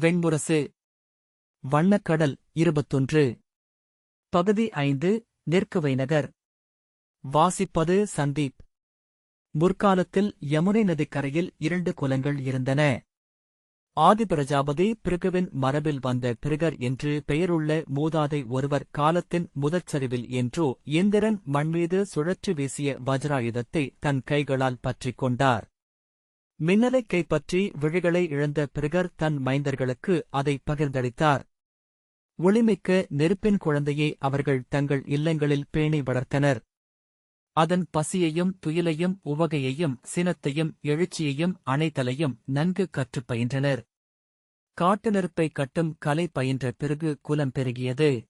வெண்முரசு வண்ணக்கடல் இருபத்தொன்று. பகுதி ஐந்து நெற்குவை நகர். வாசிப்பது சந்தீப். முற்காலத்தில் யமுனை நதிக்கரையில் இரண்டு குலங்கள் இருந்தன. ஆதிபிரஜாபதி பிருகுவின் மரபில் வந்த பிருகர் என்று பெயருள்ள மூதாதை ஒருவர் காலத்தின் முதற்சரிவில் என்றோ இந்திரன் மண்மீது சுழற்று வீசிய வஜ்ராயுதத்தை தன் கைகளால் பற்றிக் கொண்டார். மின்னலைக் கைப்பற்றி விழிகளை இழந்த பிரகர் தன் மைந்தர்களுக்கு அதை பகிர்ந்தளித்தார். ஒளிமிக்க நெருப்பின் குழந்தையை அவர்கள் தங்கள் இல்லங்களில் பேணி வளர்த்தனர். அதன் பசியையும் துயிலையும் உவகையையும் சினத்தையும் எழுச்சியையும் அணைத்தலையும் நன்கு கற்றுப் பயின்றனர். காட்டு நெருப்பை கட்டும் கலை பயின்ற பிறகு குலம் பெருகியது.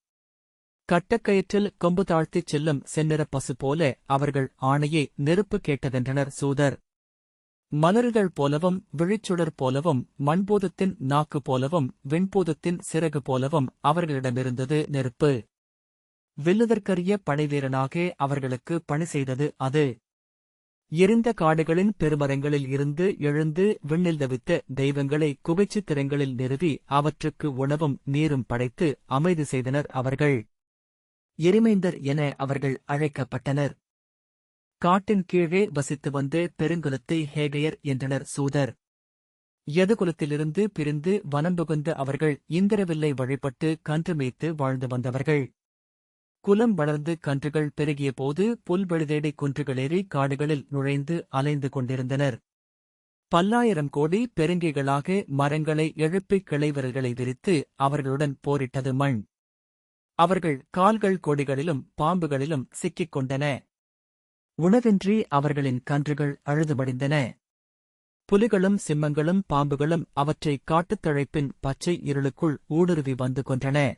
கட்டக்கயிற்றில் கொம்பு தாழ்த்திச் செல்லும் செந்நிற பசு போல அவர்கள் ஆணையை நெருப்பு கேட்டதென்றனர் சூதர். மலர்கள் போலவும் விழிச்சுடர் போலவும் மண்பூதத்தின் நாக்கு போலவும் விண்பூதத்தின் சிறகு போலவும் அவர்களிடமிருந்தது நெருப்பு. வில்லுதற்கரிய படைவீரனாக அவர்களுக்கு பணி செய்தது அது. எரிந்த காடுகளின் பெருமரங்களில் இருந்து எழுந்து விண்ணில் தவித்த தெய்வங்களை குகைச்சுத் திறங்களில் நிறுவி அவற்றுக்கு உணவும் நீரும் படைத்து அமைதி செய்தனர் அவர்கள். எரிமைந்தர் என அவர்கள் அழைக்கப்பட்டனர். காட்டின் கீழே வசித்து வந்து பெருங்குலத்தை ஹேகையர் என்றனர் சூதர். யதுகுலத்திலிருந்து பிரிந்து வனம்புகுந்த அவர்கள் இந்திரவில்லை வழிபட்டு கன்று மேய்த்து வாழ்ந்து வந்தவர்கள். குலம் வளர்ந்து கன்றுகள் பெருகிய போது புல்வெளிதேடி குன்றுகளேறி காடுகளில் நுழைந்து அலைந்து கொண்டிருந்தனர். பல்லாயிரம் கோடி பெருங்கிகளாக மரங்களை எழுப்பிக் கிளைவர்களை விரித்து அவர்களுடன் போரிட்டது மண். அவர்கள் கால்கள் கொடிகளிலும் பாம்புகளிலும் சிக்கிக் கொண்டன. உணவின்றி அவர்களின் கன்றுகள் அழுதுபடிந்தன. புலிகளும் சிம்மங்களும் பாம்புகளும் அவற்றை காட்டுத் தழைப்பின் பச்சை இருளுக்குள் ஊடுருவி வந்து கொன்றன.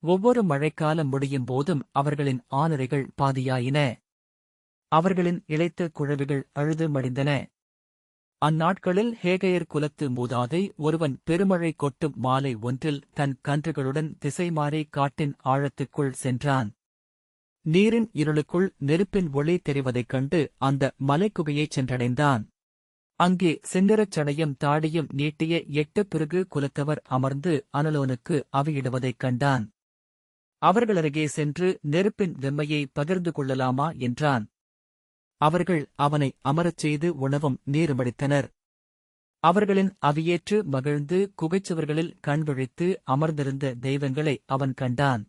ஒவ்வொரு மழைக்காலம் முடியும் போதும் அவர்களின் ஆனரைகள் பாதியாயின. அவர்களின் இழைத்த குழவிகள் அழுது மடிந்தன. அந்நாட்களில் ஹேகையர் குலத்து மூதாதை ஒருவன் பெருமழை கொட்டும் மாலை ஒன்றில் தன் கன்றுகளுடன் திசைமாறி காட்டின் ஆழத்துக்குள் சென்றான். நீரின் இருளுக்குள் நெருப்பின் ஒளி தெரிவதைக் கண்டு அந்த மலைக்குகையைச் சென்றடைந்தான். அங்கே செந்நிறச் சடையும் தாடியும் நீட்டிய எட்டு பிறகு குலத்தவர் அமர்ந்து அனலோனுக்கு அவையிடுவதைக் கண்டான். அவர்களருகே சென்று நெருப்பின் வெம்மையை பகிர்ந்து கொள்ளலாமா என்றான். அவர்கள் அவனை அமரச் செய்து உணவும் நீருமடித்தனர் அவர்களின் அவியேற்று மகிழ்ந்து குகைச்சுவர்களில் கண்விழித்து அமர்ந்திருந்த தெய்வங்களை அவன் கண்டான்.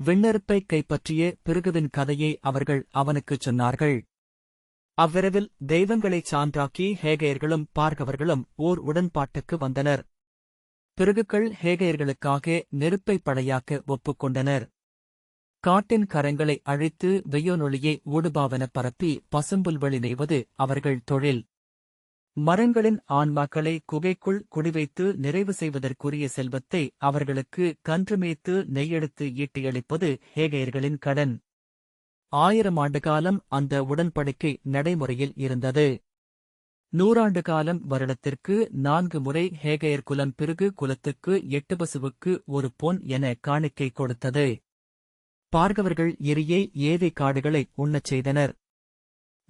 விண்ணெருப்பை கைப்பற்றிய பிறகுவின் கதையை அவர்கள் அவனுக்குச் சொன்னார்கள். அவ்விரவில் தெய்வங்களைச் சான்றாக்கி ஹேகையர்களும் பார்கவர்களும் ஓர் உடன்பாட்டுக்கு வந்தனர். பிறகுக்கள் ஹேகையர்களுக்காக நெருப்பை படையாக்க ஒப்புக்கொண்டனர் காட்டின் கரங்களை அழித்து வெய்யோனொளியை ஊடுபாவன பரப்பி பசும்புல்வெளி நெய்வது அவர்கள் தொழில். மரங்களின் ஆன்மாக்களை குகைக்குள் குடிவைத்து நிறைவு செய்வதற்குரிய செல்வத்தை அவர்களுக்கு கன்றுமேய்த்து நெய்யெடுத்து ஈட்டியளிப்பது ஹேகையர்களின் கடன். ஆயிரம் ஆண்டு காலம் அந்த உடன்படிக்கை நடைமுறையில் இருந்தது. நூறாண்டு காலம் வருடத்திற்கு நான்கு முறை ஹேகையர் குலம் பிறகு குலத்துக்கு எட்டு பசுவுக்கு ஒரு பொன் என காணிக்கை கொடுத்தது. பார்கவர்கள் எரியை ஏவை காடுகளை உண்ணச் செய்தனர்.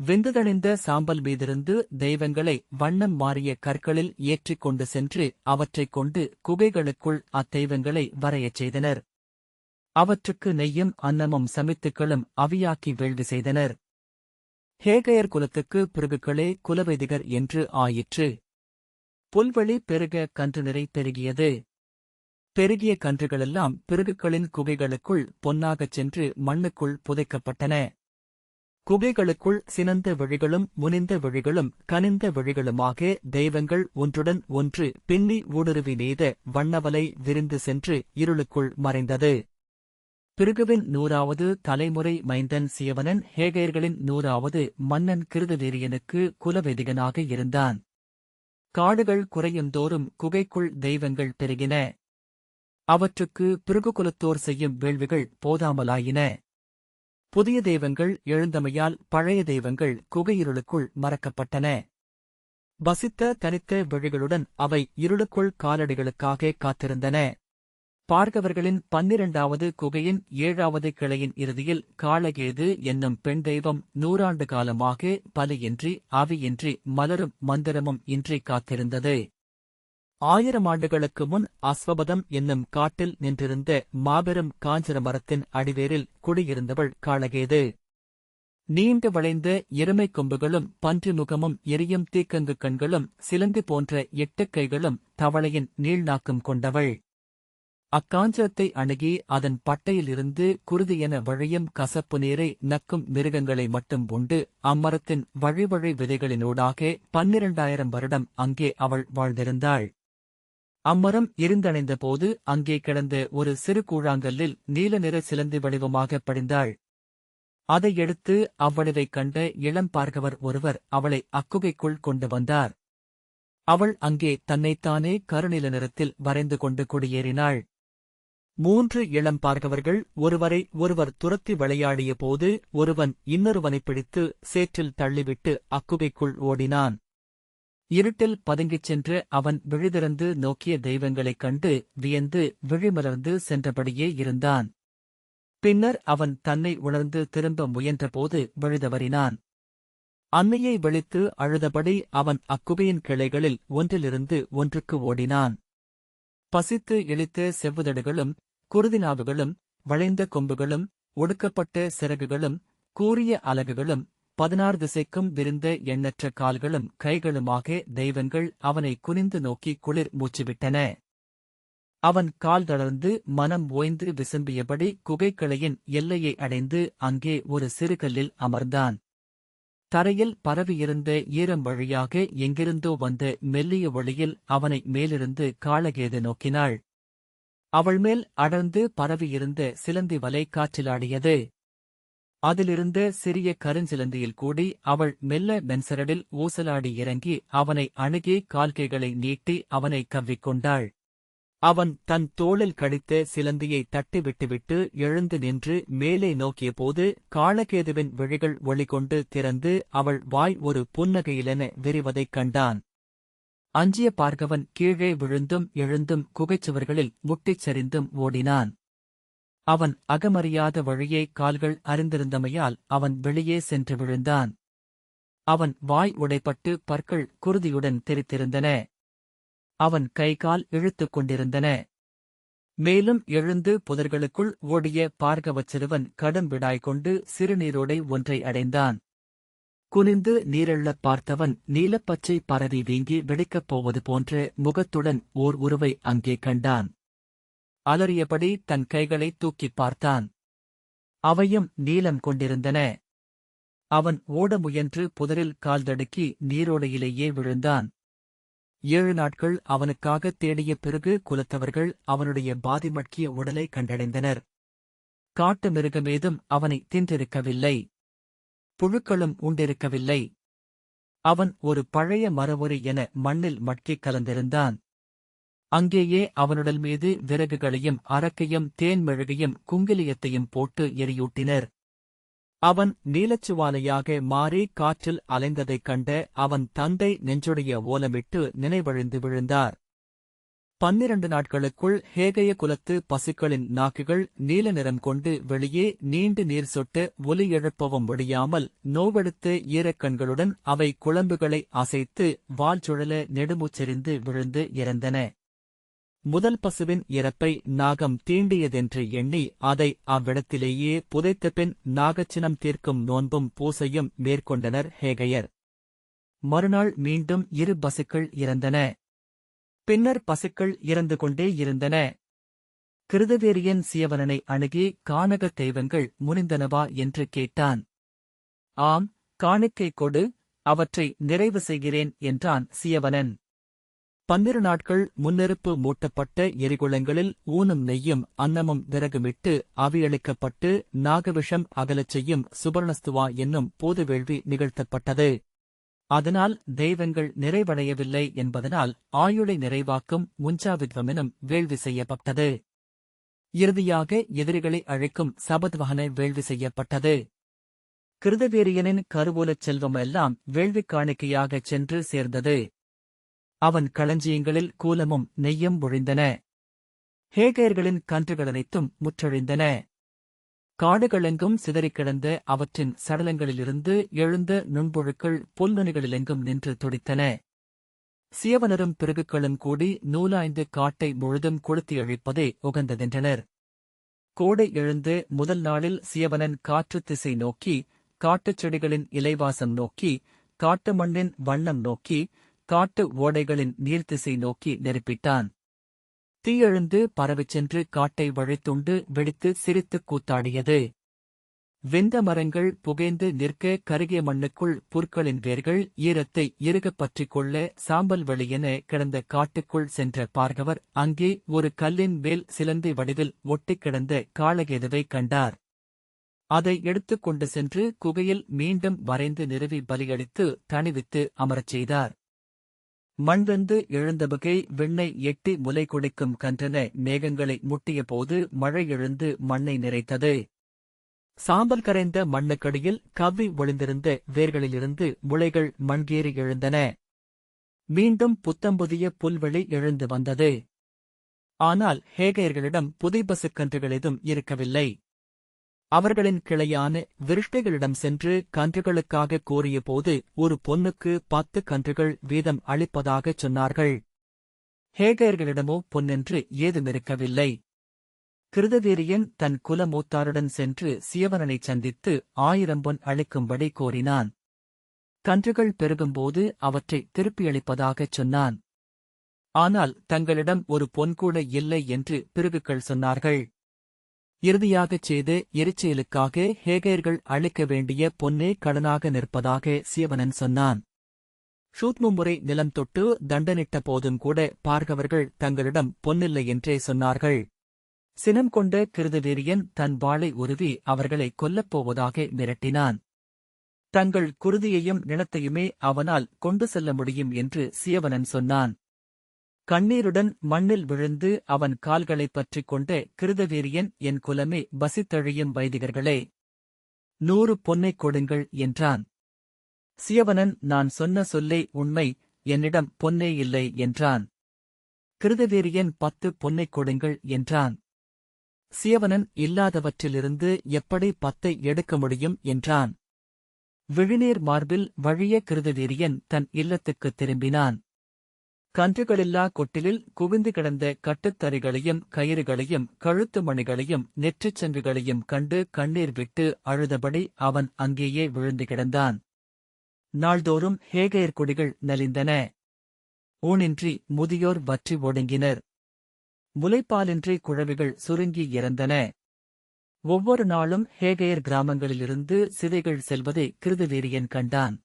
விந்துதழிந்த சாம்பல் மீதிருந்து தெய்வங்களை வண்ணம் மாறிய கற்களில் ஏற்றிக் கொண்டு சென்று அவற்றைக் கொண்டு குகைகளுக்குள் அத்தெய்வங்களை வரையச் செய்தனர். அவற்றுக்கு நெய்யும் அன்னமும் சமித்துக்களும் அவியாக்கி வேள்வி செய்தனர். ஹேகையர் குலத்துக்கு பிறகுகளே குலவைதிகர் என்று ஆயிற்று. புல்வெளி பெருக கன்று நிறை பெருகியது. பெருகிய கன்றுகளெல்லாம் பிறகுகளின் குகைகளுக்குள் பொன்னாகச் சென்று மண்ணுக்குள் புதைக்கப்பட்டன. குகைகளுக்குள் சினந்த வழிகளும் முனிந்த வழிகளும் கனிந்த வழிகளுமாக தெய்வங்கள் ஒன்றுடன் ஒன்று பின்னி ஊடுருவி நெய்த வண்ணவலை விரிந்து சென்று இருளுக்குள் மறைந்தது. பிருகுவின் நூறாவது தலைமுறை மைந்தன் சியவனன் ஹேகையர்களின் நூறாவது மன்னன் கிருதவீரியனுக்கு குலவெதிகனாக இருந்தான். காடுகள் குறையுந்தோறும் குகைக்குள் தெய்வங்கள் பெருகின. அவற்றுக்கு பிருகுகுலத்தோர் செய்யும் வேள்விகள் போதாமலாயின. புதிய தெய்வங்கள் எழுந்தமையால் பழைய தெய்வங்கள் குகையிருளுக்குள் மறக்கப்பட்டன. வசித்த தனித்த விழிகளுடன் அவை இருளுக்குள் காலடிகளுக்காக காத்திருந்தன. பார்கவர்களின் பன்னிரண்டாவது குகையின் ஏழாவது கிளையின் இறுதியில் காளகேது என்னும் பெண் தெய்வம் நூறாண்டு காலமாக பலியின்றி அவையின்றி மலரும் மந்திரமும் இன்றி காத்திருந்தது. ஆயிரம் ஆண்டுகளுக்கு முன் அஸ்வபதம் என்னும் காட்டில் நின்றிருந்த மாபெரும் காஞ்சர மரத்தின் அடிவேரில் குடியிருந்தவள் காளகேது. நீண்டு வளைந்த எருமை கொம்புகளும் பன்றி முகமும் எரியும் தீக்கங்கு கண்களும் சிலந்தி போன்ற எட்டு கைகளும் தவளையின் நீள்நாக்கும் கொண்டவள். அக்காஞ்சரத்தை அணுகி அதன் பட்டையிலிருந்து குருதியென வழியும் கசப்பு நீரை நக்கும் மிருகங்களை மட்டும் உண்டு அம்மரத்தின் வழிவழி விதைகளினூடாக பன்னிரண்டாயிரம் வருடம் அங்கே அவள் வாழ்ந்திருந்தாள். அம்மரம் எரிந்தணைந்த போது அங்கே கிடந்த ஒரு சிறு கூழாங்கல்லில் நீல நிற சிலந்தி வடிவமாக படிந்தாள். அதை எடுத்து அவ்வளவைக் கண்ட இளம் பார்கவர் ஒருவர் அவளை அக்குகைக்குள் கொண்டு வந்தார். அவள் அங்கே தன்னைத்தானே கருநில நிறத்தில் வரைந்து கொண்டு குடியேறினாள். மூன்று இளம் பார்கவர்கள் ஒருவரை ஒருவர் துரத்தி விளையாடிய போது ஒருவன் இன்னொருவனைப் பிடித்து சேற்றில் தள்ளிவிட்டு அக்குகைக்குள் ஓடினான். இருட்டில் பதுங்கிச் சென்று அவன் விழிதிறந்து நோக்கிய தெய்வங்களைக் கண்டு வியந்து விழிமலர்ந்து சென்றபடியே இருந்தான். பின்னர் அவன் தன்னை உணர்ந்து திரும்ப முயன்றபோது விழுதவறினான் அன்னையை வெளித்து அழுதபடி அவன் அக்குபையின் கிளைகளில் ஒன்றிலிருந்து ஒன்றுக்கு ஓடினான். பசித்து இழித்த செவ்வுதடுகளும் குருதினாவுகளும் வளைந்த கொம்புகளும் ஒடுக்கப்பட்ட சிறகுகளும் கூறிய அலகுகளும் பதினாறு திசைக்கும் விரிந்த எண்ணற்ற கால்களும் கைகளுமாக தெய்வங்கள் அவனை குனிந்து நோக்கி குளிர் மூச்சுவிட்டன. அவன் கால் தளர்ந்து மனம் ஓய்ந்து விசும்பியபடி குகைக்கலையின் எல்லையை அடைந்து அங்கே ஒரு சிறுகல்லில் அமர்ந்தான். தரையில் பரவியிருந்த ஈரம் வழியாக எங்கிருந்தோ வந்த மெல்லிய ஒளியில் அவனை மேலிருந்து காளகேது நோக்கினாள். அவள் மேல் அடர்ந்து பரவியிருந்த சிலந்தி வலை காற்றிலாடியது. அதிலிருந்த சிறிய கருஞ்சிலந்தியில் கூடி அவள் மெல்ல மென்சரடில் ஊசலாடி இறங்கி அவனை அணுகி கால்கைகளை நீட்டி அவனை கவ்விக்கொண்டாள். அவன் தன் தோளில் கடித்த சிலந்தியை தட்டி விட்டுவிட்டு எழுந்து நின்று மேலே நோக்கியபோது காளகேதுவின் விழிகள் ஒளிகொண்டு திறந்து அவள் வாய் ஒரு புன்னகையிலென விரிவதைக் கண்டான். அஞ்சிய பார்கவன் கீழே விழுந்தும் எழுந்தும் குகைச்சுவர்களில் முட்டிச் சரிந்தும் ஓடினான். அவன் அகமறியாத வழியே கால்கள் அறிந்திருந்தமையால் அவன் வெளியே சென்று விழுந்தான். அவன் வாய் உடைப்பட்டு பற்கள் குருதியுடன் தெரித்திருந்தன. அவன் கைகால் இழுத்துக் கொண்டிருந்தன. மேலும் எழுந்து புதர்களுக்குள் ஓடிய பார்கவச் சிறுவன் கடும் விடாய் கொண்டு சிறுநீரோடை ஒன்றை அடைந்தான். குனிந்து நீரெள்ளப் பார்த்தவன் நீலப்பச்சை பரவி வீங்கி வெடிக்கப் போவது போன்ற முகத்துடன் ஓர் உருவை அங்கே கண்டான். அலறியபடி தன் கைகளை தூக்கிப் பார்த்தான். அவையும் நீலம் கொண்டிருந்தன. அவன் ஓட முயன்று புதரில் கால் தடுக்கி நீரோடையிலேயே விழுந்தான். ஏழு நாட்கள் அவனுக்காக தேடிய பிறகு குலத்தவர்கள் அவனுடைய பாதிமட்கிய உடலை கண்டடைந்தனர். காட்டு மிருகமேதும் அவனை தின்றிருக்கவில்லை. புழுக்களும் உண்டிருக்கவில்லை அவன் ஒரு பழைய மரவொரு என மண்ணில் மட்கிக் கலந்திருந்தான். அங்கேயே அவனுடல் மீது விறகுகளையும் அரக்கையும் தேன்மெழுகையும் குங்கிலியத்தையும் போட்டு எரியூட்டினர் அவன் நீலச்சுவாலையாக மாறி காற்றில் அலைந்ததைக் கண்ட அவன் தந்தை நெஞ்சுடைய ஓலமிட்டு நினைவழிந்து விழுந்தார். பன்னிரண்டு நாட்களுக்குள் ஹேகய குலத்து பசுக்களின் நாக்குகள் நீல நிறம் கொண்டு வெளியே நீண்டு நீர் சொட்டு ஒலி எழுப்பவும் விடியாமல் நோவெடுத்து ஈரக்கண்களுடன் அவை குழம்புகளை அசைத்து வால் சுழல நெடுமுச்செறிந்து விழுந்து இறந்தன. முதல் பசுவின் இறப்பை நாகம் தீண்டியதென்று எண்ணி அதை அவ்விடத்திலேயே புதைத்த பின் நாகச்சினம் தீர்க்கும் நோன்பும் பூசையும் மேற்கொண்டனர் ஹேகையர். மறுநாள் மீண்டும் இரு பசுக்கள் இறந்தன. பின்னர் பசுக்கள் இறந்து கொண்டே இருந்தன. கிருதவேரியன் சியவனனை அணுகி கானகத் தெய்வங்கள் முனிந்தனவா என்று கேட்டான். ஆம் காணிக்கை கொடு அவற்றை நிறைவு செய்கிறேன் என்றான் சியவனன். பன்னிரு நாட்கள் முன்னெருப்பு மூட்டப்பட்ட எரிகுளங்களில் ஊனும் நெய்யும் அன்னமும் விறகுமிட்டு அவியளிக்கப்பட்டு நாகவிஷம் அகலச் செய்யும் சுபர்ணஸ்துவா என்னும் போதுவேள்வி நிகழ்த்தப்பட்டது. அதனால் தெய்வங்கள் நிறைவடையவில்லை என்பதனால் ஆயுளை நிறைவாக்கும் முஞ்சாவித்வமெனும் வேள்வி செய்யப்பட்டது. இறுதியாக எதிரிகளை அழைக்கும் சபத்வகன வேள்வி செய்யப்பட்டது. கிருதவேரியனின் கருவூலச் செல்வமெல்லாம் வேள்விக் காணிக்கையாகச் சென்று சேர்ந்தது. அவன் களஞ்சியங்களில் கூலமும் நெய்யும் ஒழிந்தன. ஹேகேர்களின் கன்றுகளனைத்தும் முற்றழிந்தன. காடுகளெங்கும் சிதறிக் கிடந்த அவற்றின் சடலங்களிலிருந்து எழுந்த நுண்புழுக்கள் புல்நுனிகளிலெங்கும் நின்று துடித்தன. சியவனரும் பிறகுக்களும் கூடி நூலாய்ந்து காட்டை முழுதும் கொளுத்தி அழிப்பதே உகந்ததென்றனர். கோடை எழுந்து முதல் நாளில் சியவனன் காற்றுத் திசை நோக்கி காட்டுச் செடிகளின் இலைவாசம் நோக்கி காட்டு மண்ணின் வண்ணம் நோக்கி காட்டு ஓடைகளின் நீர்த்திசை நோக்கி நெருப்பிட்டான். தீயெழுந்து பரவிச் சென்று காட்டை வழித்துண்டு வெடித்து சிரித்துக் கூத்தாடியது. வெந்த மரங்கள் புகைந்து நிற்க கருகிய மண்ணுக்குள் புற்களின் வேர்கள் ஈரத்தை இறுகப் பற்றிக் கொள்ள சாம்பல் வெளியென கிடந்த காட்டுக்குள் சென்ற பார்கவர் அங்கே ஒரு கல்லின் மேல் சிலந்தி வடிவில் ஒட்டிக் கிடந்த காளகேதுவை கண்டார். அதை எடுத்துக் கொண்டு சென்று குகையில் மீண்டும் வரைந்து நிறுவி பலியடித்து தணிவித்து அமரச் செய்தார். மண்வெந்து எழுந்தபகை விண்ணை எட்டி முலை குடிக்கும் கன்றன மேகங்களை முட்டிய போது மழை எழுந்து மண்ணை நிறைத்தது. சாம்பல் கரைந்த மண்ணுக்கடியில் கவ்வி ஒளிந்திருந்த வேர்களிலிருந்து முளைகள் மண்கேறி எழுந்தன. மீண்டும் புத்தம்புதிய புல்வெளி எழுந்து வந்தது. ஆனால் ஹேகையர்களிடம் புதைபசுக்கன்றுகள் எதுவும் இருக்கவில்லை. அவர்களின் கிளையான விருஷ்டைகளிடம் சென்று கன்றுகளுக்காக கோரியபோது ஒரு பொன்னுக்கு பத்து கன்றுகள் வீதம் அளிப்பதாகச் சொன்னார்கள். ஹேகையர்களிடமோ பொன்னென்று ஏதுமிருக்கவில்லை கிருதவீரியன் தன் குலமூத்தாருடன் சென்று சியவனனைச் சந்தித்து ஆயிரம் பொன் அளிக்கும்படி கோரினான். கன்றுகள் பெருகும்போது அவற்றை திருப்பியளிப்பதாகச் சொன்னான். ஆனால் தங்களிடம் ஒரு பொன்கூட இல்லை என்று பிறகுகள் சொன்னார்கள். இறுதியாகச் செய்து எரிச்செயலுக்காக ஹேகையர்கள் அளிக்க வேண்டிய பொன்னே கடனாக நிற்பதாக சியவனன் சொன்னான். ஷூத்மும்முறை நிலம் தொட்டு தண்டனிட்ட போதும் கூட பார்கவர்கள் தங்களிடம் பொன்னில்லை என்றே சொன்னார்கள். சினம் கொண்ட கிருதவீரியன் தன் வாளை உருவி அவர்களை கொல்லப்போவதாக மிரட்டினான். தங்கள் குருதியையும் நிலத்தையுமே அவனால் கொண்டு செல்ல முடியும் என்று சியவனன் சொன்னான். கண்ணீருடன் மண்ணில் விழுந்து அவன் கால்களைப் பற்றிக் கொண்ட கிருதவீரியன் என் குலமே பசித்தழியும் வைதிகர்களே நூறு பொன்னைக் கொடுங்கள் என்றான். சியவனன் நான் சொன்ன சொல்லே உண்மை என்னிடம் பொன்னே இல்லை என்றான். கிருதவீரியன் பத்து பொன்னைக் கொடுங்கள் என்றான். சியவனன் இல்லாதவற்றிலிருந்து எப்படி பத்தை எடுக்க முடியும் என்றான். விழிநீர் மார்பில் வழிய கிருதவீரியன் தன் இல்லத்துக்குத் திரும்பினான். கன்றுகளில்லா கொட்டிலில் குவிந்து கிடந்த கட்டுத்தறிகளையும் கயிறுகளையும் கழுத்து மணிகளையும் நெற்றிச் சென்றுகளையும் கண்டு கண்ணீர் விட்டு அழுதபடி அவன் அங்கேயே விழுந்து கிடந்தான். நாள்தோறும் ஹேகையர் கொடிகள் நலிந்தன. ஊனின்றி முதியோர் வற்றி ஒடுங்கினர். முலைப்பாலின்றி குழவிகள் சுருங்கி இறந்தன. ஒவ்வொரு நாளும் ஹேகையர் கிராமங்களிலிருந்து சிதைகள் செல்வதை கிருதுவீரியன் கண்டான்.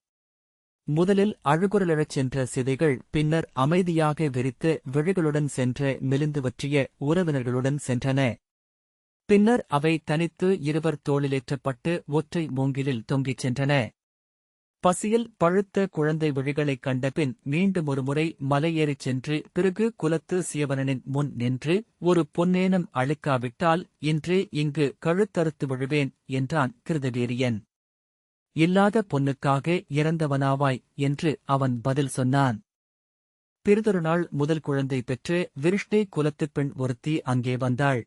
முதலில் அழுகுரலழச் சென்ற சிதைகள் பின்னர் அமைதியாக விரித்து விழிகளுடன் சென்ற மெலிந்து வற்றிய உறவினர்களுடன் சென்றன. பின்னர் அவை தனித்து இருவர் தோளிலேற்றப்பட்டு ஒற்றை மூங்கிலில் தொங்கிச் சென்றன. பசியில் பழுத்த குழந்தை விழிகளைக் கண்டபின் மீண்டும் ஒருமுறை மலையேறிச் சென்று பிறகு குலத்து சீவனனின் முன் நின்று ஒரு பொன்னேனம் அழிக்காவிட்டால் இன்றே இங்கு கழுத்தறுத்து விழுவேன் என்றான் கிருதவீரியன். இல்லாத பொன்னுக்காக இறந்தவனாவாய் என்று அவன் பதில் சொன்னான். பிறிதொரு நாள் முதல் குழந்தை பெற்று விருஷ்ணை குலத்துப் பெண் ஒருத்தி அங்கே வந்தாள்.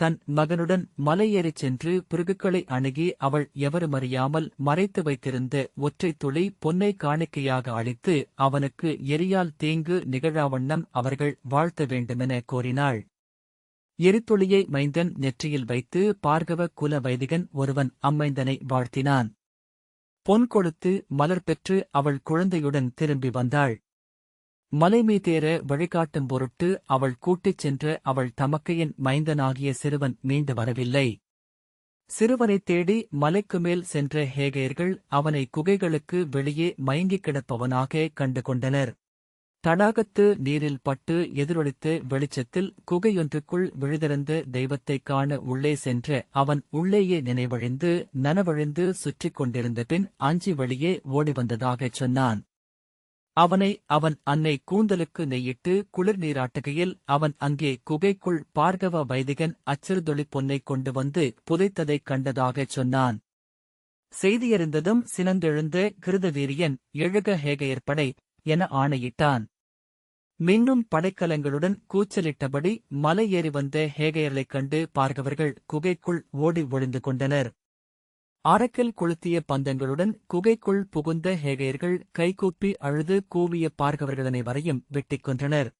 தன் மகனுடன் மலையேறிச் சென்று பிறகுகளை அணுகி அவள் எவருமறியாமல் மறைத்து வைத்திருந்த ஒற்றைத் துளி பொன்னை காணிக்கையாக அளித்து அவனுக்கு எரியால் தீங்கு நிகழாவண்ணம் அவர்கள் வாழ்த்த வேண்டுமென கோரினாள். எரித்துளியை மைந்தன் நெற்றியில் வைத்து பார்கவ குல வைதிகன் ஒருவன் அம்மைந்தனை வாழ்த்தினான். பொன் கொடுத்து மலர் பெற்று அவள் குழந்தையுடன் திரும்பி வந்தாள். மலைமீதேற வழிகாட்டும் பொருட்டு அவள் கூட்டிச் சென்ற அவள் தமக்கையின் மைந்தனாகிய சிறுவன் மீண்டு வரவில்லை. சிறுவனைத் தேடி மலைக்கு மேல் சென்ற ஹேகையர்கள் அவனை குகைகளுக்கு வெளியே மயங்கிக் கிடப்பவனாக கண்டு கொண்டனர். தடாகத்து நீரில் பட்டு எதிரொலித்து வெளிச்சத்தில் குகையொன்றுக்குள் விழுதிருந்த தெய்வத்தைக் காண உள்ளே சென்ற அவன் உள்ளேயே நினைவழிந்து நனவழிந்து சுற்றிக் கொண்டிருந்த பின் அஞ்சி வழியே ஓடி வந்ததாகச் சொன்னான். அவனை அவன் அன்னை கூந்தலுக்கு நெய்யிட்டு குளிர் நீராட்டுகையில் அவன் அங்கே குகைக்குள் பார்கவ வைதிகன் அச்சிறுதொளி பொன்னைக் கொண்டு வந்து புதைத்ததைக் கண்டதாகச் சொன்னான். செய்தியறிந்ததும் சினந்தெழுந்த கிருதவீரியன் எழுக ஹேகையற்படை என ஆணையிட்டான். மின்னும் படைக்கலங்களுடன் கூச்சலிட்டபடி மலை ஏறி வந்த ஹேகையர்களைக் கண்டு பார்கவர்கள் குகைக்குள் ஓடி ஒளிந்து கொண்டனர். அரக்கில் கொளுத்திய பந்தங்களுடன் குகைக்குள் புகுந்த ஹேகையர்கள் கைகூப்பி அழுது கூவிய பார்கவர்களனை வரையும் வெட்டிக் கொன்றனர்.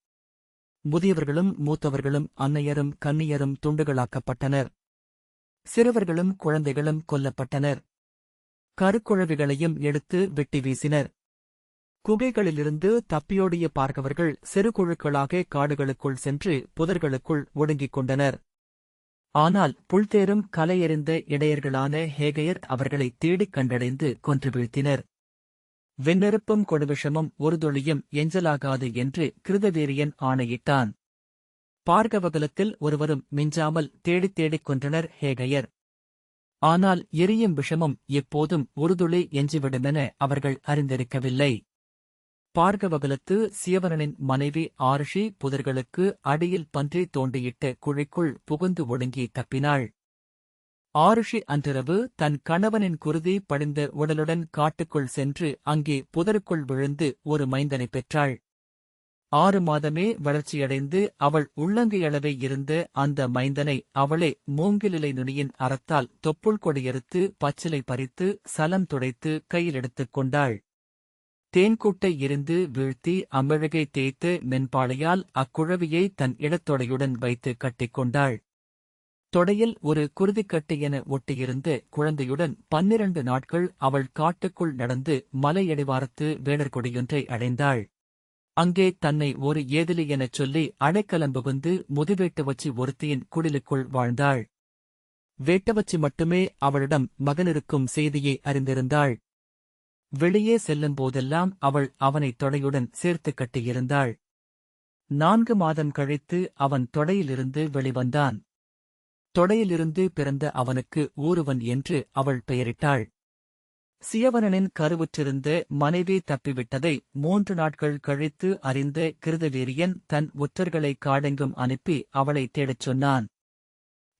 முதியவர்களும் மூத்தவர்களும் அன்னையரும் கன்னியரும் துண்டுகளாக்கப்பட்டனர். சிறுவர்களும் குழந்தைகளும் கொல்லப்பட்டனர். கருக்குழவிகளையும் எடுத்து வெட்டி வீசினர். குகைகளிலிருந்து தப்பியோடிய பார்க்கவர்கள் சிறுகுழுக்களாக காடுகளுக்குள் சென்று புதர்களுக்குள் ஒடுங்கிக் கொண்டனர். ஆனால் புல்தேரும் கலையெறிந்த இடையர்களான ஹேகையர் அவர்களை தேடிக் கண்டடைந்து கொன்று வீழ்த்தினர். வெண்ணெருப்பும் கொடுவிஷமும் ஒருதொழியும் எஞ்சலாகாது என்று கிருதவீரியன் ஆணையிட்டான். பார்கவகலத்தில் ஒருவரும் மிஞ்சாமல் தேடித் தேடிக் கொன்றனர் ஹேகையர். ஆனால் எரியும் விஷமும் எப்போதும் ஒரு துளி எஞ்சிவிடுமென அவர்கள் அறிந்திருக்கவில்லை. பார்கவகலத்து சியவரனின் மனைவி ஆருஷி புதர்களுக்கு அடியில் பன்றி தோண்டியிட்ட குழிக்குள் புகுந்து ஒடுங்கி தப்பினாள். ஆருஷி அன்றிரவு தன் கணவனின் குருதி படிந்த உடலுடன் காட்டுக்குள் சென்று அங்கே புதருக்குள் விழுந்து ஒரு மைந்தனைப் பெற்றாள். ஆறு மாதமே வளர்ச்சியடைந்து அவள் உள்ளங்கையளவே இருந்த அந்த மைந்தனை அவளே மூங்கிலிலை நுனியின் அறத்தால் தொப்புள் கொடியறுத்து பச்சிலை பறித்து சலம் துடைத்து கையில் எடுத்துக் கொண்டாள். தேன்கூட்டை இருந்து வீழ்த்தி அமிழகை தேய்த்து மென்பாளையால் அக்குழவியை தன் இடத்தொடையுடன் வைத்து கட்டிக்கொண்டாள் தொடையில் ஒரு குருதிக்கட்டு என ஒட்டியிருந்து குழந்தையுடன் பன்னிரண்டு நாட்கள் அவள் காட்டுக்குள் நடந்து மலையடிவாரத்து வேடர்கொடியொன்றை அடைந்தாள். அங்கே தன்னை ஒரு ஏதிலி எனச் சொல்லி அடைக்கலம் புகுந்து முதுவேட்டவச்சி ஒருத்தியின் குடிலுக்குள் வாழ்ந்தாள். வேட்டவச்சி மட்டுமே அவளிடம் மகனிருக்கும் செய்தியை அறிந்திருந்தாள். வெளியே செல்லும் போதெல்லாம் அவள் அவனை தொடையுடன் சேர்த்து கட்டியிருந்தாள். நான்கு மாதம் கழித்து அவன் தொடையிலிருந்து வெளிவந்தான். தொடையிலிருந்து பிறந்த அவனுக்கு ஊருவன் என்று அவள் பெயரிட்டாள். சியவனனின் கருவுற்றிருந்த மனைவி தப்பிவிட்டதை மூன்று நாட்கள் கழித்து அறிந்த கிருதவீரியன் தன் உற்றர்களை காடெங்கும் அனுப்பி அவளை தேடச் சொன்னான்.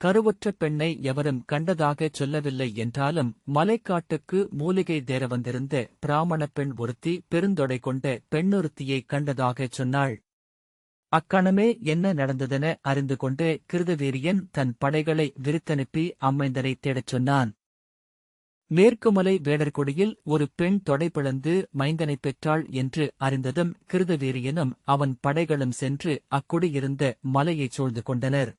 கருவற்ற பெண்ணை எவரும் கண்டதாகச் சொல்லவில்லை என்றாலும் மலைக்காட்டுக்கு மூலிகை தேர வந்திருந்த பிராமணப் பெண் ஒருத்தி பெருந்தொடை கொண்ட பெண்ணொருத்தியைக் கண்டதாகச் சொன்னாள். அக்கணமே என்ன நடந்ததென அறிந்து கொண்டு கிருதவீரியன் தன் படைகளை விரித்தனுப்பி அம்மைந்தரை தேடச் சொன்னான். மேற்குமலை வேடர்குடியில் ஒரு பெண் தொடைபிழந்து மைந்தனை மைந்தனைப் பெற்றாள் என்று அறிந்ததும் கிருதவீரியனும் அவன் படைகளும் சென்று அக்குடியிருந்த மலையைச் சூழ்ந்து கொண்டனர்.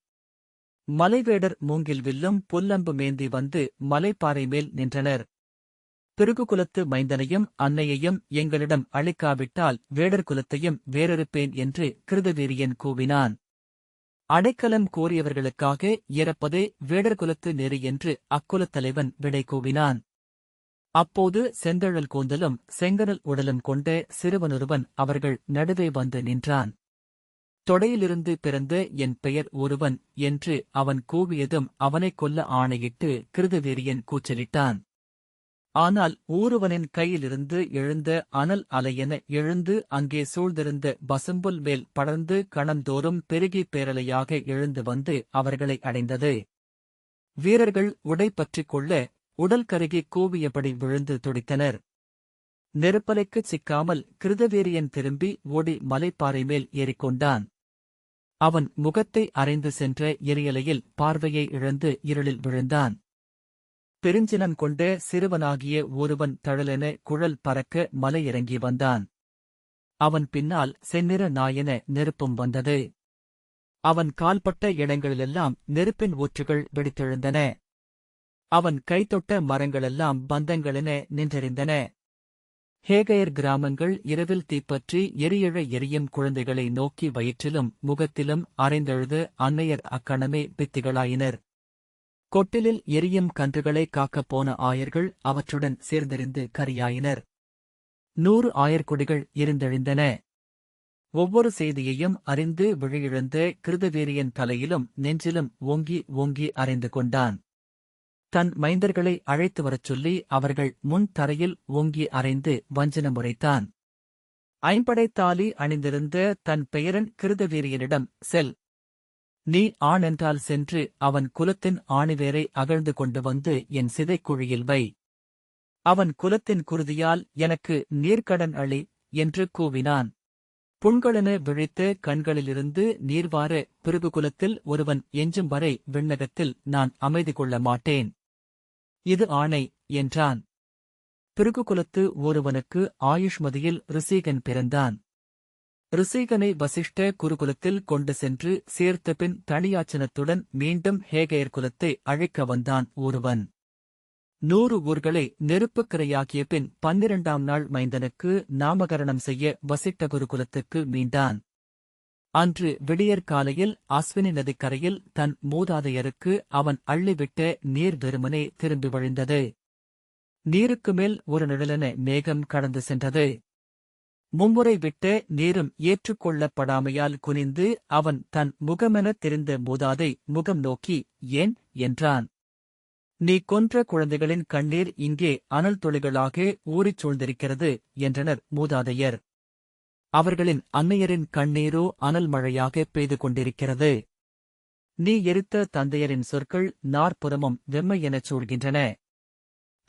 மலைவேடர் மூங்கில் வில்லும் புல்லம்பு மேந்தி வந்து மலைப்பாறை மேல் நின்றனர். பிருகுகுலத்து மைந்தனையும் அன்னையையும் எங்களிடம் அளிக்காவிட்டால் வேடர் குலத்தையும் வேறறுப்பேன் என்று கிருதவீரியன் கூவினான். அடைக்கலம் கோரியவர்களுக்காக இறப்பதே வேடர் குலத்து நெறி என்று அக்குலத் தலைவன் விடை கூவினான். அப்போது செந்தழல் கூந்தலும் செங்கனல் உடலும் கொண்ட சிறுவனொருவன் அவர்கள் நடுவே வந்து நின்றான். தொடையிலிருந்து பிறந்த என் பெயர் ஒருவன் என்று அவன் கூவியதும் அவனைக் கொல்ல ஆணையிட்டு கிருதவீரியன் கூச்சலிட்டான். ஆனால் ஊருவனின் கையிலிருந்து எழுந்த அனல் அலையென எழுந்து அங்கே சூழ்ந்திருந்த பசும்புல் மேல் படர்ந்து கணந்தோறும் பெருகி பேரலையாக எழுந்து வந்து அவர்களை அடைந்தது. வீரர்கள் உடை பற்றிக் கொள்ள உடல் கருகி கூவியபடி விழுந்து துடித்தனர். நெருப்பலைக்குச் சிக்காமல் கிருதவீரியன் திரும்பி ஓடி மலைப்பாறை மேல் ஏறிக்கொண்டான். அவன் முகத்தை அரைந்து சென்ற எரியலையில் பார்வையை இழந்து இருளில் விழுந்தான். பெருஞ்சினம் கொண்ட சிறுவனாகிய ஒருவன் தழலென குழல் பறக்க மலையிறங்கி வந்தான். அவன் பின்னால் செந்நிற நாயென நெருப்பும் வந்தது. அவன் கால்பட்ட இடங்களிலெல்லாம் நெருப்பின் ஊற்றுகள் வெடித்தெழுந்தன. அவன் கைத்தொட்ட மரங்களெல்லாம் பந்தங்களென நின்றெறிந்தன ஹேகையர் கிராமங்கள் இரவில் தீப்பற்றி எரியழ எரியும் குழந்தைகளை நோக்கி வயிற்றிலும் முகத்திலும் அரைந்தெழுது அன்னையர் அக்கணமே பித்திகளாயினர். கொட்டிலில் எரியும் கன்றுகளை காக்கப் போன ஆயர்கள் அவற்றுடன் சேர்ந்தெறிந்து கரியாயினர். நூறு ஆயர்கொடிகள் இருந்தெழிந்தன. ஒவ்வொரு செய்தியையும் அறிந்து விழியிழந்த கிருதவீரியன் தலையிலும் நெஞ்சிலும் ஓங்கி ஓங்கி அறைந்து கொண்டான். தன் மைந்தர்களை அழைத்து வரச் சொல்லி அவர்கள் முன் தரையில் ஓங்கி அறைந்து வஞ்சனம் உரைத்தான். ஐம்படைத்தாலி அணிந்திருந்த தன் பெயரன் கிருதவீரியனிடம் செல். நீ ஆணென்றால் சென்று அவன் குலத்தின் ஆணிவேரை அகழ்ந்து கொண்டு வந்து என் சிதைக்குழியில் வை. அவன் குலத்தின் குருதியால் எனக்கு நீர்க்கடன் அளி என்று கூவினான். புண்களென விழித்த கண்களிலிருந்து நீர்வார பிறகுகுலத்தில் ஒருவன் எஞ்சும் வரை விண்ணகத்தில் நான் அமைதி கொள்ள மாட்டேன். இது ஆணை என்றான். பிருகுகுலத்து ஒருவனுக்கு ஆயுஷ்மதியில் ரிசீகன் பிறந்தான். ரிசீகனை வசிஷ்ட குருகுலத்தில் கொண்டு சென்று சேர்த்தபின் தனியாச்சனத்துடன் மீண்டும் ஹேகையர் குலத்தை அழைக்க வந்தான் ஒருவன். நூறு ஊர்களை நெருப்புக்கிரையாக்கிய பின் பன்னிரண்டாம் நாள் மைந்தனுக்கு நாமகரணம் செய்ய வசிட்ட குருகுலத்துக்கு மீண்டான். அன்று விடியற்காலையில் அஸ்வினி நதிக்கரையில் தன் மூதாதையருக்கு அவன் அள்ளிவிட்ட நீர் வெறுமனே திரும்பி வழிந்தது. நீருக்கு மேல் ஒரு நிழலென மேகம் கடந்து சென்றது. மும்முறை விட்ட நீரும் ஏற்றுக்கொள்ளப்படாமையால் குனிந்து அவன் தன் முகமெனத் தெரிந்த மூதாதை முகம் நோக்கி ஏன் என்றான். நீ கொன்ற குழந்தைகளின் கண்ணீர் இங்கே அனல் துளிகளாக ஊறிச் சூழ்ந்திருக்கிறது என்றனர் மூதாதையர். அவர்களின் அன்னையரின் கண்ணீரோ அனல் மழையாக பெய்து கொண்டிருக்கிறது நீ எரித்த தந்தையரின் சொற்கள் நாற்புறமும் வெம்மை எனச் சூழ்கின்றன.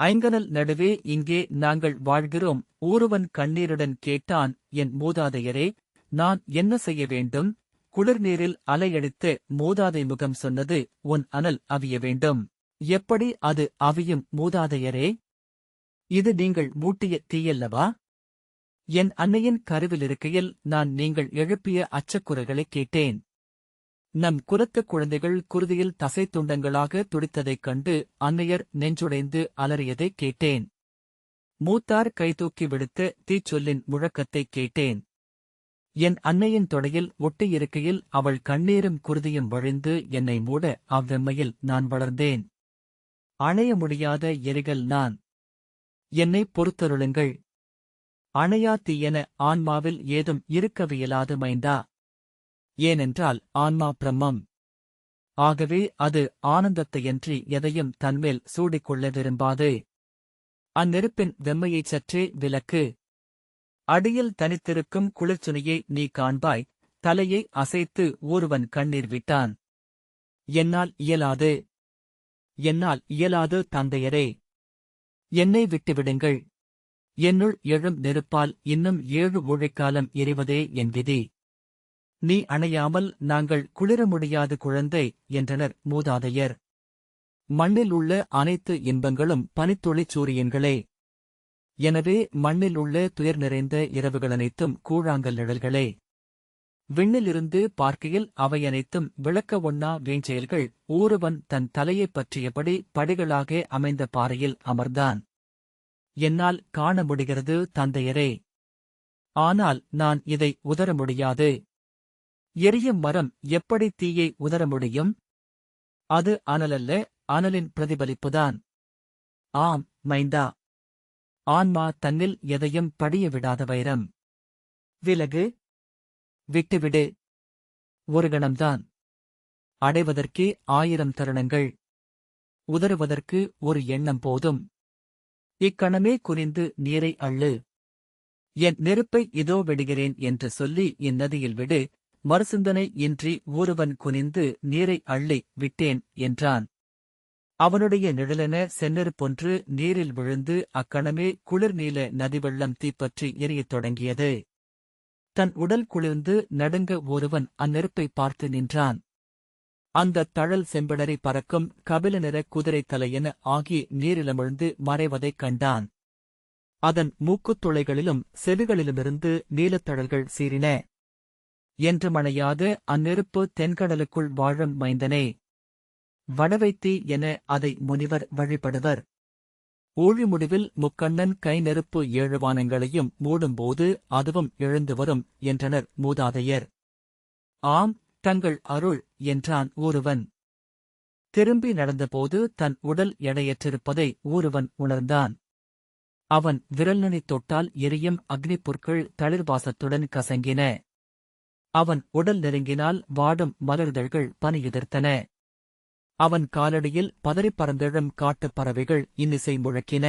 ஐங்கனல் நடுவே இங்கே நாங்கள் வாழ்கிறோம். ஊருவன் கண்ணீருடன் கேட்டான் என் மூதாதையரே நான் என்ன செய்ய வேண்டும் குளிர்நீரில் அலையடித்து மூதாதை முகம் சொன்னது உன் அனல் அவிய வேண்டும். எப்படி அது அவியும் மூதாதையரே? இது நீங்கள் மூட்டிய தீயல்லவா? என் அன்னையின் கருவிலிருக்கையில் நான் நீங்கள் எழுப்பிய அச்சக்குறைகளைக் கேட்டேன். நம் குரத்த குழந்தைகள் குருதியில் தசை துண்டங்களாக துடித்ததைக் கண்டு அன்னையர் நெஞ்சுடைந்து அலறியதைக் கேட்டேன். மூத்தார் கைதூக்கி விடுத்த தீச்சொல்லின் முழக்கத்தைக் கேட்டேன். என் அன்னையின் தொடையில் ஒட்டியிருக்கையில் அவள் கண்ணீரும் குருதியும் வழிந்து என்னை மூட அவ்வெம்மையில் நான் வளர்ந்தேன். அணைய முடியாத எரிகள் நான். என்னை பொறுத்தருளுங்கள். அணையா தீயென ஆன்மாவில் ஏதும் இருக்கவியலாது மைந்தா? ஏனென்றால் ஆன்மா பிரம்மம். ஆகவே அது ஆனந்தத்தையன்றி எதையும் தன்மேல் சூடிக்கொள்ள விரும்பாது. அந்நெருப்பின் வெம்மையைச் சற்றே விலக்கு அடியில் தனித்திருக்கும் குளிர்ச்சுனையை நீ காண்பாய் தலையை அசைத்து ஒருவன் கண்ணீர் விட்டான். என்னால் இயலாது. என்னால் இயலாது தந்தையரே. என்னை விட்டுவிடுங்கள். என்னுள் எழும் நெருப்பால் இன்னும் ஏழு ஊழைக்காலம் எரிவதே என் விதி. நீ அணையாமல் நாங்கள் குளிர முடியாது குழந்தை என்றனர் மூதாதையர். மண்ணில் உள்ள அனைத்து இன்பங்களும் பனித்துளிச் சூரியன்களே. எனவே மண்ணில் உள்ள துயர் நிறைந்த இரவுகள் அனைத்தும் கூழாங்கல் நிழல்களே. விண்ணிலிருந்து பார்க்கையில் அவையனைத்தும் விளக்க ஒண்ணா வேஞ்செயல்கள் ஊருவன் தன் தலையைப் பற்றியபடி படிகளாக அமைந்த பாறையில் அமர்ந்தான். என்னால் காண முடிகிறது தந்தையரே. ஆனால் நான் இதை உதர முடியாது. எரியும் மரம் எப்படி தீயை உதர முடியும்? அது அனலல்ல அனலின் பிரதிபலிப்புதான். ஆம் மைந்தா. ஆன்மா தன்னில் எதையும் படிய விடாத வைரம். விலகு. விட்டுவிடு. ஒரு கணம்தான். அடைவதற்கே ஆயிரம் தருணங்கள். உதறுவதற்கு ஒரு எண்ணம் போதும். இக்கணமே குனிந்து நீரை அள்ளு. என் நெருப்பை இதோ விடுகிறேன் என்று சொல்லி இந்நதியில் விடு. மறுசிந்தனை இன்றி ஒருவன் குனிந்து நீரை அள்ளி விட்டேன் என்றான். அவனுடைய நிழலென செந்நெருப்பொன்று நீரில் விழுந்து அக்கணமே குளிர் நீல நதிவெள்ளம் தீப்பற்றி எரியத் தொடங்கியது. தன் உடல் குளிர்ந்து நடுங்க ஒருவன் அந்நெருப்பை பார்த்து நின்றான். அந்தத் தழல் செம்படரை பறக்கும் கபில நிற குதிரை தலையென ஆகி நீரிலமிழ்ந்து மறைவதைக் கண்டான். அதன் மூக்குத்துளைகளிலும் செவிகளிலுமிருந்து நீலத்தழல்கள் சீறின. என்று மணையாத அந்நெருப்பு தென்கடலுக்குள் வாழும் மைந்தனே வடவைத்தி என அதை முனிவர் வழிபடுவர் ஊழி முடிவில் முக்கண்ணன் கை நெருப்பு ஏழு வானங்களையும் மூடும்போது அதுவும் எழுந்து வரும் என்றனர் மூதாதையர். ஆம் தங்கள் அருள் என்றான் ஊருவன் திரும்பி நடந்தபோது தன் உடல் எடையற்றிருப்பதை ஊருவன் உணர்ந்தான். அவன் விரல் தொட்டால் எரியும் அக்னிப்புற்கள் தளிர்வாசத்துடன் கசங்கின. அவன் உடல் நெருங்கினால் வாடும் மலர்தழ்கள் பனியுதிர்த்தன அவன் காலடியில் பதறிப் பறந்தெழும் காட்டுப் பறவைகள் இன்னிசை முழக்கின.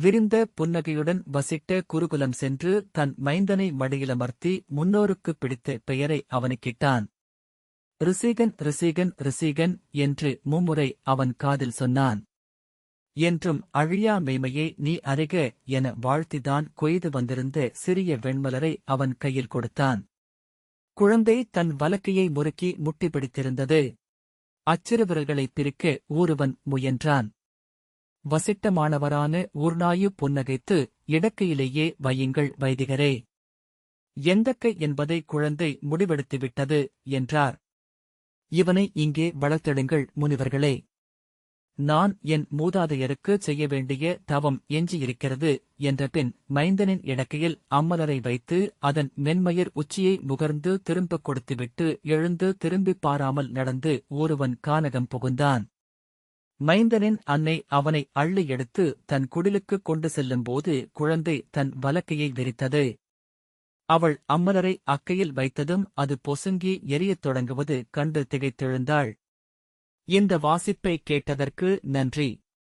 விரிந்த புன்னகையுடன் வசிட்ட குருகுலம் சென்று தன் மைந்தனை மடியிலமர்த்தி முன்னோருக்குப் பிடித்த பெயரை அவனுக்கிட்டான் ரிசீகன் ரிசீகன் ரிசீகன் என்று மும்முறை அவன் காதில் சொன்னான். என்றும் அழியா மெய்மையை நீ அறிக என வாழ்த்திதான் கொய்து வந்திருந்த சிறிய வெண்மலரை அவன் கையில் கொடுத்தான். குழந்தை தன் வலக்கையை முறுக்கி முட்டி பிடித்திருந்தது. விரல்களைப் பிரிக்க ஊருவன் முயன்றான். வசிட்டமானவரான ஊர்நாயு புன்னகைத்து இடக்கையிலேயே வையுங்கள் வைதிகரே. எந்தக்கை என்பதை குழந்தை முடிவெடுத்துவிட்டது? என்றார். இவனை இங்கே வளர்த்தெடுங்கள் முனிவர்களே. நான் என் மூதாதையருக்கு செய்ய வேண்டிய தவம் எஞ்சியிருக்கிறது என்ற பின் மைந்தனின் இடக்கையில் அம்மலரை வைத்து அதன் மென்மயிர் உச்சியை முகர்ந்து திரும்பக் கொடுத்துவிட்டு எழுந்து திரும்பிப் பாராமல் நடந்து ஒருவன் கானகம் புகுந்தான். மைந்தனின் அன்னை அவனை அள்ளி எடுத்து தன் குடிலுக்குக் கொண்டு செல்லும்போது குழந்தை தன் வலக்கையை விரித்தது. அவள் அம்மலரை அக்கையில் வைத்ததும் அது பொசுங்கி எரியத் தொடங்குவது கண்டு திகைத்தெழுந்தாள். இந்த வாசிப்பை கேட்டதற்கு நன்றி.